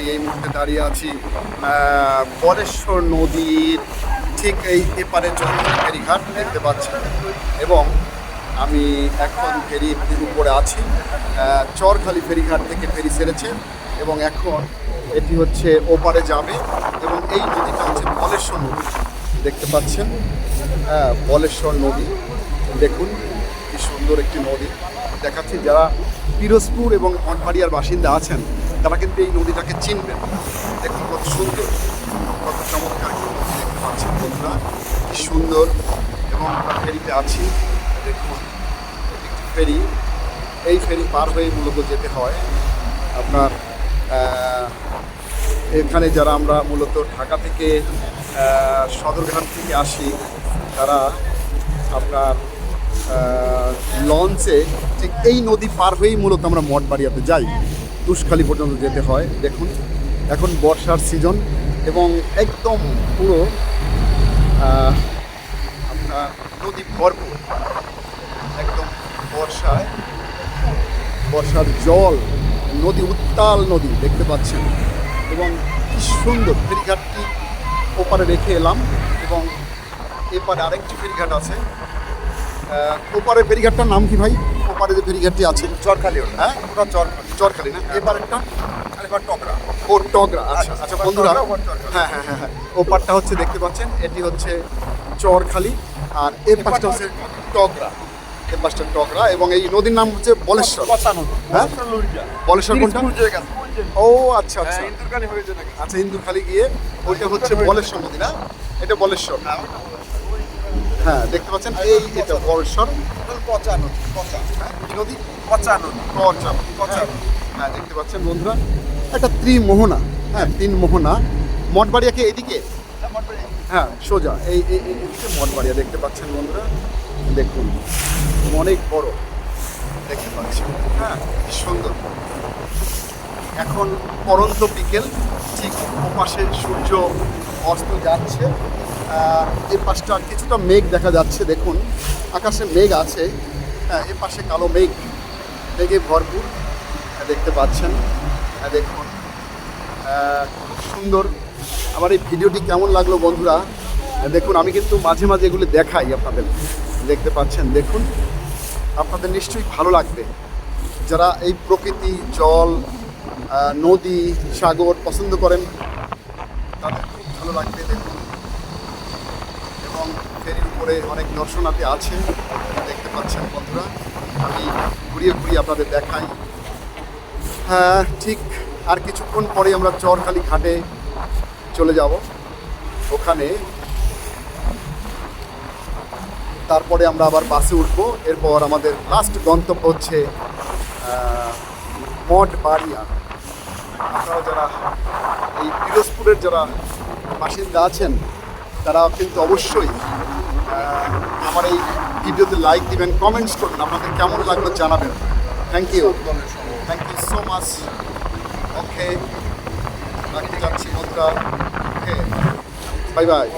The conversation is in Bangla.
আমি এই মুহূর্তে দাঁড়িয়ে আছি বরেশ্বর নদীর ঠিক এই এপারে চন্দ্র ফেরিঘাট দেখতে পাচ্ছেন। এবং আমি এখন ফেরির উপরে আছি চরখালি ফেরিঘাট থেকে ফেরি ছেড়েছে এবং এখন এটি হচ্ছে ওপারে যাবে এবং এই নদীটা হচ্ছে বলেশ্বর নদী, দেখতে পাচ্ছেন। হ্যাঁ বলেশ্বর নদী, দেখুন কি সুন্দর একটি নদী। দেখাচ্ছি যারা পিরোজপুর এবং মঠবাড়িয়ার বাসিন্দা আছেন তারা কিন্তু এই নদীটাকে চিনবেন দেখুন কত সুন্দর, কত চমৎকার দেখতে পাচ্ছেন বন্ধুরা, কি সুন্দর। এবং আমরা ফেরিতে আছি, দেখুন একটি ফেরি। এই ফেরি পার হয়ে মূলত যেতে হয় আপনার এখানে যারা আমরা মূলত ঢাকা থেকে সদরঘাট থেকে আসি, তারা আপনার লঞ্চে ঠিক এই নদী পার হয়েই মূলত আমরা মঠবাড়িয়াতে যাই। তুষখালি পর্যন্ত যেতে হয়, দেখুন। এখন বর্ষার সিজন এবং একদম পুরো নদী ভরপুর। একদম বর্ষায়, বর্ষার জল, নদী, উত্তাল নদী দেখতে পাচ্ছেন। এবং কি সুন্দর ফেরিঘাটটি ওপারে রেখে এলাম এবং এপারে আরেকটি ফেরিঘাট আছে। ওপারে ফেরিঘাটটার নাম কি ভাই? ওপারে যে ফেরিঘাটটি আছে। চরখালি ওটা। হ্যাঁ ওটা চরখালি চরখালি না এপারেরটা এবার টকরা ও টগরা। আচ্ছা। আচ্ছা বন্ধুরা। হ্যাঁ হ্যাঁ হ্যাঁ হ্যাঁ ওপারটা হচ্ছে দেখতে পাচ্ছেন এটি হচ্ছে চরখালি আর এর পাশটা হচ্ছে এর পাশটা টগরা এবং এই নদীর নাম হচ্ছে বলেশ্বর। হ্যাঁ? বলেশ্বর কোনটা? ও আচ্ছা আচ্ছা। হ্যাঁ আচ্ছা ইন্দুরখালি গিয়ে ওইটা হচ্ছে বলেশ্বর নদী না? এটা বলেশ্বর। হ্যাঁ দেখতে পাচ্ছেন এই এটা বলেশ্বর। পচানো পচা কি নদী করচাপ করচাপ হ্যাঁ দেখতে পাচ্ছেন বন্ধুরা একটা ত্রিমোহনা হ্যাঁ তিন মোহনা মঠবাড়িয়া কি হ্যাঁ সোজা এই এই এই- এদিকে মঠবাড়িয়া দেখতে পাচ্ছেন বন্ধুরা দেখুন অনেক বড় দেখতে পাচ্ছেন। হ্যাঁ সুন্দর। এখন পরন্ত বিকেল ঠিক ওপাশে সূর্য অস্ত যাচ্ছে। এ পাশটা কিছুটা মেঘ দেখা যাচ্ছে দেখুন। আকাশে মেঘ আছে। হ্যাঁ এ পাশে কালো মেঘ। মেঘে ভরপুর দেখতে পাচ্ছেন। আহ, দেখুন। খুব সুন্দর। আমার এই ভিডিওটি কেমন লাগল বন্ধুরা? দেখুন আমি কিন্তু মাঝে মাঝে এগুলি দেখাই আপনাদের। দেখতে পাচ্ছেন দেখুন। আপনাদের নিশ্চয়ই ভালো লাগবে। যারা এই প্রকৃতি জল নদী সাগর পছন্দ করেন তাদের খুব ভালো লাগবে দেখুন। এবং ফেরির উপরে অনেক দর্শনার্থী আছে। দেখতে পাচ্ছেন বন্ধুরা, আমি ঘুরিয়ে ঘুরিয়ে আপনাদের দেখাই। হ্যাঁ ঠিক আর কিছুক্ষণ পরে আমরা চরখালি ঘাটে চলে যাব। ওখানে তারপরে আমরা আবার বাসে উঠবো। এরপর আমাদের লাস্ট গন্তব্য হচ্ছে মঠ বাড়িয়া। আপনারা যারা এই পিরোজপুরের যারা বাসিন্দা আছেন তারা কিন্তু অবশ্যই আমার এই ভিডিওতে লাইক দিবেন কমেন্টস করবেন, আপনাদের কেমন লাগল জানাবেন। Thank you thank you so much okay রাখতে যাচ্ছি, বন্ধুরা। Okay bye bye